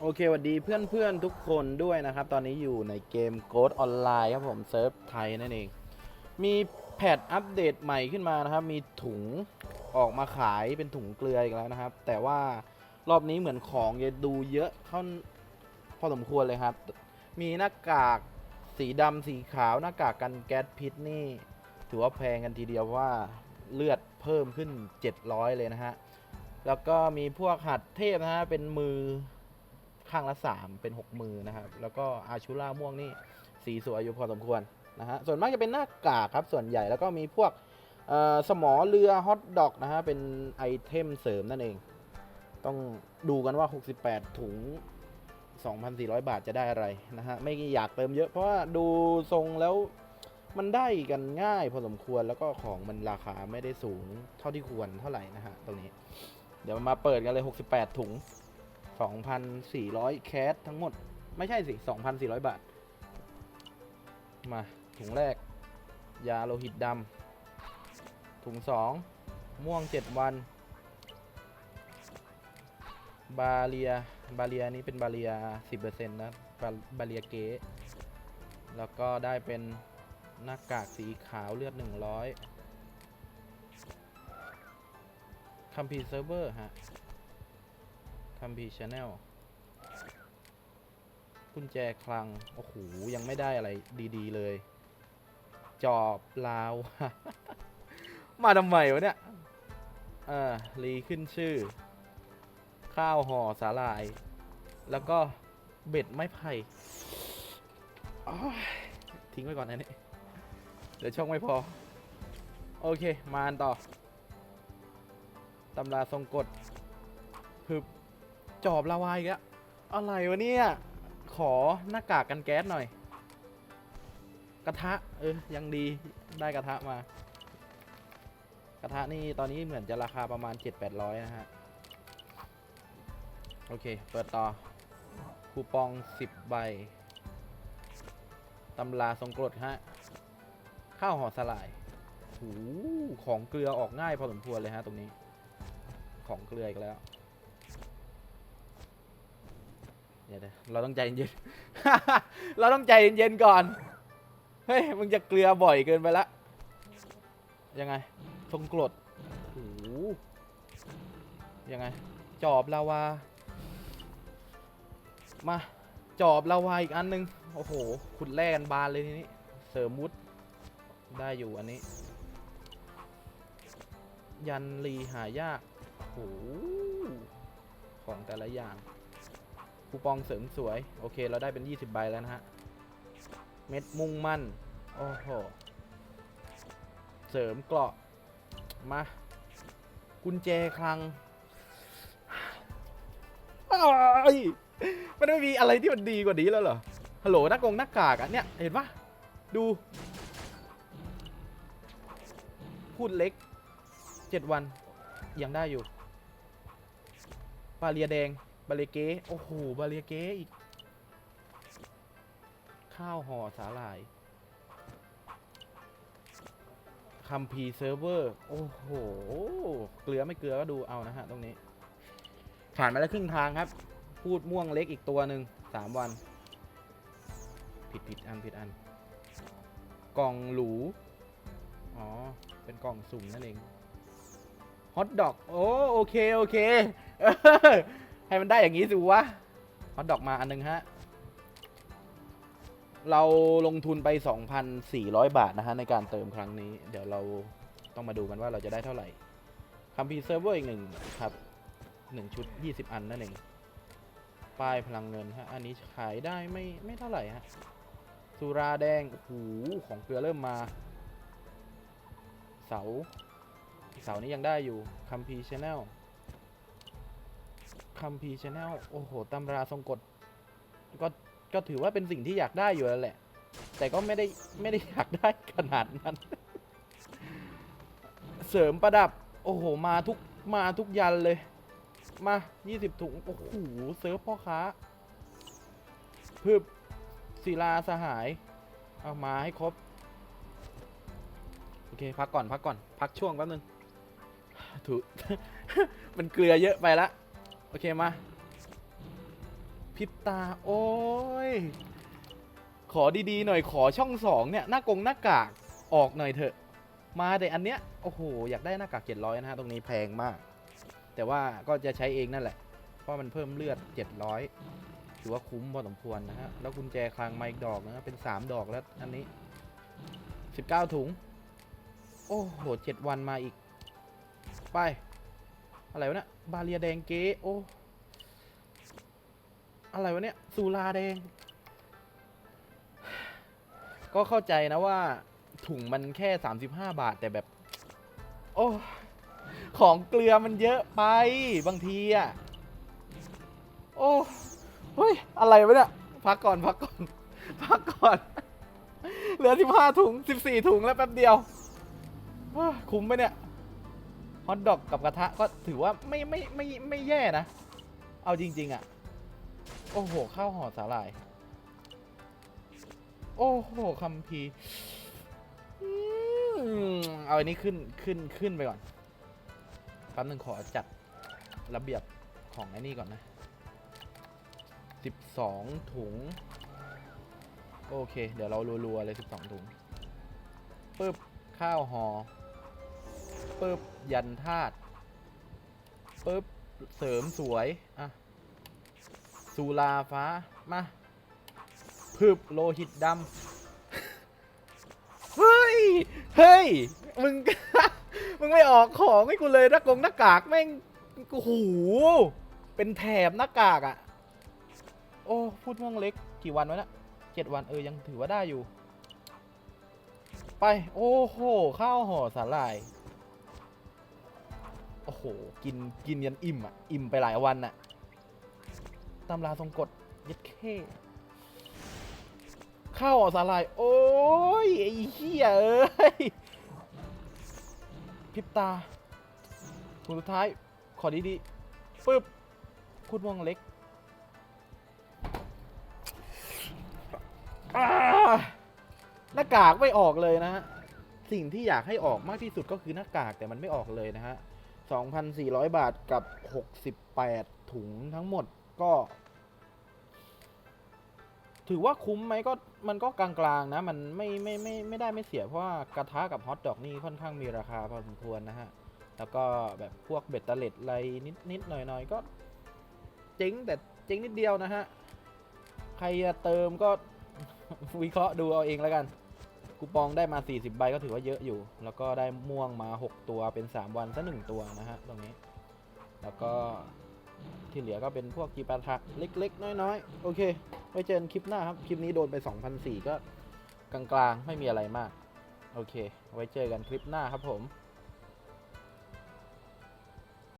โอเคสวัสดีเพื่อนๆทุกคนด้วยนะครับ ตอนนี้อยู่ในเกม Ghost Online ครับผมเซิร์ฟไทยนั่นเอง มีแพทอัปเดตใหม่ขึ้นมานะครับ มีถุงออกมาขายเป็นถุงเกลืออีกแล้วนะครับ แต่ว่ารอบนี้เหมือนของจะดูเยอะเข้าพอสมควรเลยครับ มีหน้ากากสีดำสีขาวหน้ากากกันแก๊สพิษนี่ ถือว่าแพงกันทีเดียวเพราะว่าเลือดเพิ่มขึ้น 700 เลยนะฮะ แล้วก็มีพวกหัดเทพนะฮะ เป็นมือ ข้างละ 3 เป็น 6 มือนะครับ แล้วก็อาชูล่าม่วงนี่สีสวยอยู่พอสมควรนะฮะส่วนมากจะเป็นหน้ากากครับส่วนใหญ่แล้วก็มีพวกสมอเรือฮอตดอกนะฮะเป็นไอเทมเสริมนั่นเอง ต้องดูกันว่า 68 ถุง 2,400 บาทจะได้อะไรนะฮะไม่อยากเติมเยอะเพราะว่าดูทรงแล้วมันได้กันง่ายพอสมควรแล้วก็ของมันราคาไม่ได้สูงเท่าที่ควรเท่าไหร่นะฮะตรงนี้ เดี๋ยวมาเปิดกันเลย 68 ถุง 2,400 แคสทั้งหมด ไม่ใช่สิ 2,400 บาท มา ถุงแรก ยาโลหิตดำถุง 2 ม่วง 7 วัน บาเลีย บาเลียนี้เป็นบาเลีย 10%นะบาบาเลียเก๊แล้วก็ได้เป็นหน้ากากสีขาวเลือด 100คัมพีเซิร์ฟเวอร์ฮะ คัมพีชาแนลกุญแจคลัง โอ้โห ยังไม่ได้อะไรดี ๆ เลย จอบลาว มาทำไมวะเนี่ย อ่า รีขึ้นชื่อ ข้าวห่อสาลาย แล้วก็เบ็ดไม้ไผ่ทิ้งไว้ก่อนนะนี่เดี๋ยวช่องไม่พอ โอเค มาอันต่อ ตำราทรงกฎพึบ จอบลาวายอีกแล้วอะไรวะเนี่ย ขอหน้ากากกันแก๊สหน่อย กระทะ เออ ยังดีได้กระทะมา กระทะนี่ตอนนี้เหมือนจะราคาประมาณ 7-800 นะฮะ โอเค เปิดต่อ คูปอง 10 ใบ ตำราทรงกรดฮะ ข้าวห่อสลายหูของเกลือออกง่ายพอสมควรเลยฮะตรงนี้ ของเกลืออีกแล้ว เดี๋ยวเราต้องใจเย็นๆเราต้องใจเย็นๆก่อน เฮ้ย มึงจะเกลือบ่อยเกินไปละ ยังไงทรงกรดโอ้ยังไง จอบลาวา มา จอบลาวาอีกอันนึง โอ้โห ขุดแร่กันบานเลยทีนี้ เสริมมุด ได้อยู่อันนี้ ยันรีหายากโอ้ของแต่ละอย่าง คูปองเสริมสวย โอเค เราได้เป็น 20 ใบแล้วนะฮะ เม็ดมุ่งมั่น โอ้โห เสริมเกราะ มา กุญแจคลังอ้ายมันไม่มีอะไรที่มันดีกว่านี้แล้วเหรอ ฮัลโหลหน้ากงหน้ากากอะเนี่ย เห็นปะดู พูดเล็กเจ็ดวัน ยังได้อยู่บาเลียแดง บาเลเก้โอ้โห บาเลเก้อีก ข้าวห่อสาหร่ายคัมพีเซิร์ฟเวอร์ โอ้โห เกลือไม่เกลือก็ดูเอานะฮะ ตรงนี้ ผ่านมาแล้วครึ่งทางครับ พูดม่วงเล็กอีกตัวหนึ่งสามวัน ผิดผิดอันผิดอัน กล่องหรู อ๋อ เป็นกล่องสุ่มนั่นเอง ฮอทดอก โอ้ โอเค โอเค ให้มันได้อย่างนี้สิวะฮอทดอกมาอันหนึงฮะ เราลงทุนไป 2,400 บาทนะฮะ ในการเติมครั้งนี้ เดี๋ยวเราต้องมาดูกันว่าเราจะได้เท่าไหร่คัมพีเซิร์ฟเวอร์อีกหนึ่งครับหนึ่งชุด 20 อันนั่นเองป้ายพลังเงินฮะ อันนี้ขายได้ไม่ไม่เท่าไหร่ฮะ สุราแดง โอ้โห ของเกลือเริ่มมา เสา เสานี้ยังได้อยู่คัมพีชแนล คัมพีชแนลโอ้โหตำราทรงกฎก็ก็ถือว่าเป็นสิ่งที่อยากได้อยู่แล้วแหละ แต่ก็ไม่ได้ไม่ได้อยากได้ขนาดนั้น เสริมประดับ โอ้โห มาทุกมาทุกยันเลย มา 20 ถุง โอ้โหเซิร์ฟพ่อค้าพึบศิลาสหาย เอามาให้ครบ โอเค พักก่อนพักก่อน พักช่วงแป๊บนึงถูมันเกลือเยอะไปละ อเคมาพริบตา โอ้ย ขอดีๆหน่อยขอช่องสองเนี่ย หน้ากงหน้ากากออกหน่อยเถอะ มาแต่อันเนี้ย โอ้โห อยากได้หน้ากากเจ็ดร้อยนะฮะ ตรงนี้แพงมาก แต่ว่าก็จะใช้เองนั่นแหละ เพราะมันเพิ่มเลือดเจ็ดร้อยถือว่าคุ้มพอสมควรนะฮะ แล้วกุญแจคลังไมาอีกดอกนะฮะเป็นสามดอกแล้วอันนี้สิบเก้าถุง โอ้โหเจ็ดวันมาอีก ไป อะไรวะเนี่ย บาเรียแดงเก๊โอ้อะไรวะเนี่ยสุราแดง ก็เข้าใจนะว่า ถุงมันแค่ 35 บาทแต่แบบ โอ้ของเกลือมันเยอะไปบางทีอะโอ้เฮ้ย อะไรวะเนี่ย พักก่อนพักก่อนพักก่อน เหลือ 15 ถุง 14 ถุงแล้วแป๊บเดียวเฮ้ยคุ้มไหมเนี่ย ฮอทดอกกับกระทะก็ถือว่าไม่ไม่ไม่ไม่แย่นะ เอาจริง ๆอะโอ้โหข้าวห่อสาหร่าย โอ้โหคัมภีอืมเอาอันนี้ขึ้นขึ้นขึ้นไปก่อนแป๊บนึงขอจัดระเบียบของไอ้นี่ก่อนนะสิบสองถุง โอเค เดี๋ยวเรารัวๆเลยสิบสองถุงปึ๊บข้าวห่อปึ๊บ ยันธาตุปึ๊บ เสริมสวย อะสุราฟ้า มาพึบโลหิตดำ เฮ้ย เฮ้ย มึง มึงไม่ออกของให้กูเลยหน้ากงหน้ากากแม่งโอ้โหเป็นแถบหน้ากากอะ โอ้ พูดม่วงเล็ก กี่วันวะเนะเจ็ดวันเออ ยังถือว่าได้อยู่ ไป โอ้โห ข้าวห่อสาหร่าย หกินกินยันอิ่มอะ อิ่มไปหลายวันอะตำราทรงกฎย็ดเข้ข้าวห่อสาหร่าย โอ้ย ไอ้เหี้ยเอ้ยพิบตาถุงสุดท้าย ขอดีๆปึ๊บพูดม่วงเล็กหน้ากากไม่ออกเลยนะฮะ สิ่งที่อยากให้ออกมากที่สุดก็คือหน้ากากแต่มันไม่ออกเลยนะฮะ 2,400 บาทกับ 68 ถุงทั้งหมดก็ ถือว่าคุ้มไหมก็มันก็กลางๆนะ มันไม่ไม่ไม่ไม่ได้ไม่เสียเพราะว่ากระทะกับฮอทดอกนี่ค่อนข้างมีราคาพอสมควรนะฮะ แล้วก็แบบพวกเบ็ดเตล็ดอะไรนิดนิดหน่อยหน่อยๆก็ เจ๊งแต่เจ๊งนิดเดียวนะฮะ ใครจะเติมก็วิเคราะห์ดูเอาเองแล้วกัน คูปองได้มา 40 ใบก็ถือว่าเยอะอยู่ แล้วก็ได้ม่วงมา 6 ตัวเป็น 3 วันซะหนึ่งตัวนะฮะตรงนี้ แล้วก็ที่เหลือก็เป็นพวกกีปาทะเล็ก ๆ น้อย ๆ โอเค ไว้เจอกันคลิปหน้าครับ คลิปนี้โดนไป 2,004ก็กลางๆ ไม่มีอะไรมาก โอเค ไว้เจอกันคลิปหน้าครับผม